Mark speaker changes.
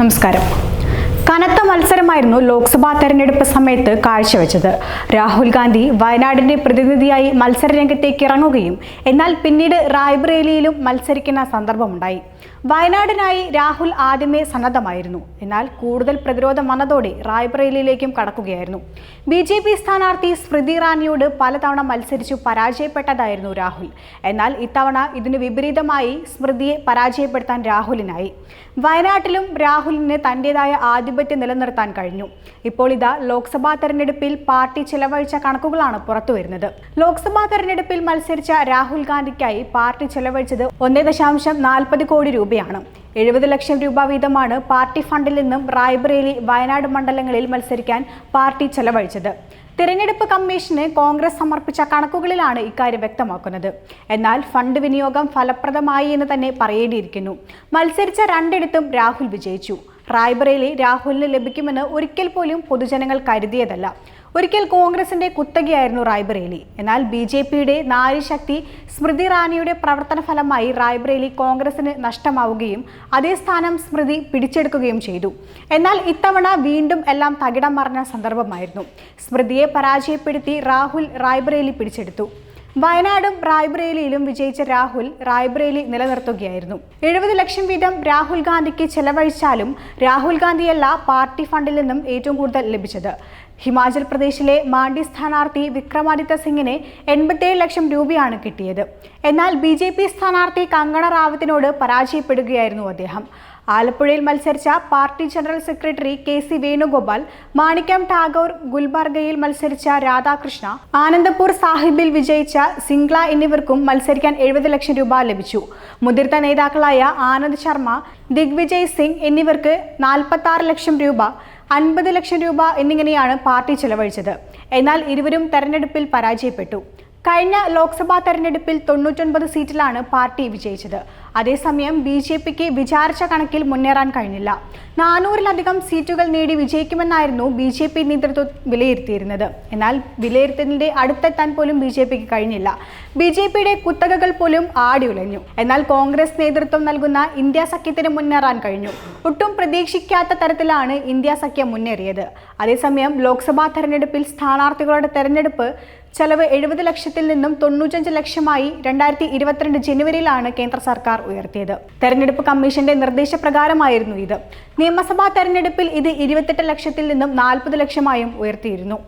Speaker 1: നമസ്കാരം. കനത്ത മത്സരമായിരുന്നു ലോക്സഭാ തെരഞ്ഞെടുപ്പ് സമയത്ത് കാഴ്ചവെച്ചത്. രാഹുൽ ഗാന്ധി വയനാടിന്റെ പ്രതിനിധിയായി മത്സരരംഗത്തേക്ക് ഇറങ്ങുകയും എന്നാൽ പിന്നീട് റായ്ബ്രേലിയിലും മത്സരിക്കുന്ന സന്ദർഭമുണ്ടായി. വയനാടിനായി രാഹുൽ ആദ്യമേ സന്നദ്ധമായിരുന്നു. എന്നാൽ കൂടുതൽ പ്രതിരോധം വന്നതോടെ റായ്ബ്രേലിയിലേക്കും കടക്കുകയായിരുന്നു. ബി ജെ പി സ്ഥാനാർത്ഥി സ്മൃതി ഇറാനിയോട് പലതവണ മത്സരിച്ചു പരാജയപ്പെട്ടതായിരുന്നു രാഹുൽ. എന്നാൽ ഇത്തവണ ഇതിന് വിപരീതമായി സ്മൃതിയെ പരാജയപ്പെടുത്താൻ രാഹുലിനായി. വയനാട്ടിലും രാഹുലിന് തന്റേതായ ആധിപത്യം നിലനിർത്താൻ കഴിഞ്ഞു. ഇപ്പോൾ ഇതാ ലോക്സഭാ തെരഞ്ഞെടുപ്പിൽ പാർട്ടി ചെലവഴിച്ച കണക്കുകളാണ് പുറത്തുവരുന്നത്. ലോക്സഭാ തെരഞ്ഞെടുപ്പിൽ മത്സരിച്ച രാഹുൽ ഗാന്ധിക്കായി പാർട്ടി ചെലവഴിച്ചത് ഒന്നേ ദശാംശം നാൽപ്പത് കോടി രൂപയാണ്. എഴുപത് ലക്ഷം രൂപ വീതമാണ് പാർട്ടി ഫണ്ടിൽ നിന്നും റായ്ബറേലി വയനാട് മണ്ഡലങ്ങളിൽ മത്സരിക്കാൻ പാർട്ടി ചെലവഴിച്ചത്. തിരഞ്ഞെടുപ്പ് കമ്മീഷന് കോൺഗ്രസ് സമർപ്പിച്ച കണക്കുകളിലാണ് ഇക്കാര്യം വ്യക്തമാക്കുന്നത്. എന്നാൽ ഫണ്ട് വിനിയോഗം ഫലപ്രദമായി എന്ന് തന്നെ പറയേണ്ടിയിരിക്കുന്നു. മത്സരിച്ച രണ്ടിടത്തും രാഹുൽ വിജയിച്ചു. റായ്ബറേലി രാഹുലിന് ലഭിക്കുമെന്ന് ഒരിക്കൽ പോലും പൊതുജനങ്ങൾ കരുതിയതല്ല. ഒരിക്കൽ കോൺഗ്രസിന്റെ കുത്തകയായിരുന്നു റായ്ബറേലി. എന്നാൽ ബി ജെ പിയുടെ നാരിശക്തി സ്മൃതി ഇറാനിയുടെ പ്രവർത്തന ഫലമായി റായ്ബറേലി കോൺഗ്രസിന് നഷ്ടമാവുകയും അതേ സ്ഥാനം സ്മൃതി പിടിച്ചെടുക്കുകയും ചെയ്തു. എന്നാൽ ഇത്തവണ വീണ്ടും എല്ലാം തകിടം മറിഞ്ഞ സന്ദർഭമായിരുന്നു. സ്മൃതിയെ പരാജയപ്പെടുത്തി രാഹുൽ റായ്ബറേലി പിടിച്ചെടുത്തു. വയനാടും റായ്ബ്രേലിയിലും വിജയിച്ച രാഹുൽ റായ്ബ്രേലി നിലനിർത്തുകയായിരുന്നു. എഴുപത് ലക്ഷം വീതം രാഹുൽ ഗാന്ധിക്ക് ചെലവഴിച്ചാലും രാഹുൽ ഗാന്ധിയല്ല പാർട്ടി ഫണ്ടിൽ നിന്നും ഏറ്റവും കൂടുതൽ ലഭിച്ചത്. ഹിമാചൽ പ്രദേശിലെ മാണ്ഡി സ്ഥാനാർത്ഥി വിക്രമാദിത്യ സിംഗിന് എൺപത്തിയേഴ് ലക്ഷം രൂപയാണ് കിട്ടിയത്. എന്നാൽ ബി ജെ പി സ്ഥാനാർത്ഥി കങ്കണ റാവത്തിനോട് പരാജയപ്പെടുകയായിരുന്നു അദ്ദേഹം. ആലപ്പുഴയിൽ മത്സരിച്ച party general secretary K C Venugopal Manickam Tagore ഗുൽബർഗയിൽ മത്സരിച്ച രാധാകൃഷ്ണ ആനന്ദപൂർ സാഹിബിൽ വിജയിച്ച സിംഗ്ല എന്നിവർക്കും മത്സരിക്കാൻ എഴുപത് ലക്ഷം രൂപ ലഭിച്ചു. മുതിർന്ന നേതാക്കളായ ആനന്ദ് ശർമ്മ ദിഗ്വിജയ് സിംഗ് എന്നിവർക്ക് നാൽപ്പത്തി ലക്ഷം രൂപ അൻപത് ലക്ഷം രൂപ എന്നിങ്ങനെയാണ് പാർട്ടി ചെലവഴിച്ചത്. എന്നാൽ ഇരുവരും തെരഞ്ഞെടുപ്പിൽ പരാജയപ്പെട്ടു. കഴിഞ്ഞ ലോക്സഭാ തെരഞ്ഞെടുപ്പിൽ തൊണ്ണൂറ്റൊൻപത് സീറ്റിലാണ് പാർട്ടി വിജയിച്ചത്. അതേസമയം ബി ജെ പിക്ക് വിചാരിച്ച കണക്കിൽ മുന്നേറാൻ കഴിഞ്ഞില്ല. നാനൂറിലധികം സീറ്റുകൾ നേടി വിജയിക്കുമെന്നായിരുന്നു ബി ജെ പി നേതൃത്വം വിലയിരുത്തിയിരുന്നത്. എന്നാൽ വിലയിരുത്തലിന്റെ അടുത്തെത്താൻ പോലും ബി ജെ പിക്ക് കഴിഞ്ഞില്ല. ബി ജെ പിയുടെ കുത്തകകൾ പോലും ആടി ഉലഞ്ഞു. എന്നാൽ കോൺഗ്രസ് നേതൃത്വം നൽകുന്ന ഇന്ത്യ സഖ്യത്തിന് മുന്നേറാൻ കഴിഞ്ഞു. ഒട്ടും പ്രതീക്ഷിക്കാത്ത തരത്തിലാണ് ഇന്ത്യ സഖ്യം മുന്നേറിയത്. അതേസമയം ലോക്സഭാ തെരഞ്ഞെടുപ്പിൽ സ്ഥാനാർത്ഥികളുടെ തെരഞ്ഞെടുപ്പ് ചെലവ് എഴുപത് ലക്ഷത്തിൽ നിന്നും തൊണ്ണൂറ്റഞ്ച് ലക്ഷമായി രണ്ടായിരത്തി ഇരുപത്തിരണ്ട് ജനുവരിയിലാണ് കേന്ദ്ര സർക്കാർ ഉയർത്തിയത്. തെരഞ്ഞെടുപ്പ് കമ്മീഷന്റെ നിർദ്ദേശപ്രകാരമായിരുന്നു ഇത്. നിയമസഭാ തെരഞ്ഞെടുപ്പിൽ ഇത് ഇരുപത്തെട്ട് ലക്ഷത്തിൽ നിന്നും നാൽപ്പത് ലക്ഷമായും ഉയർത്തിയിരുന്നു.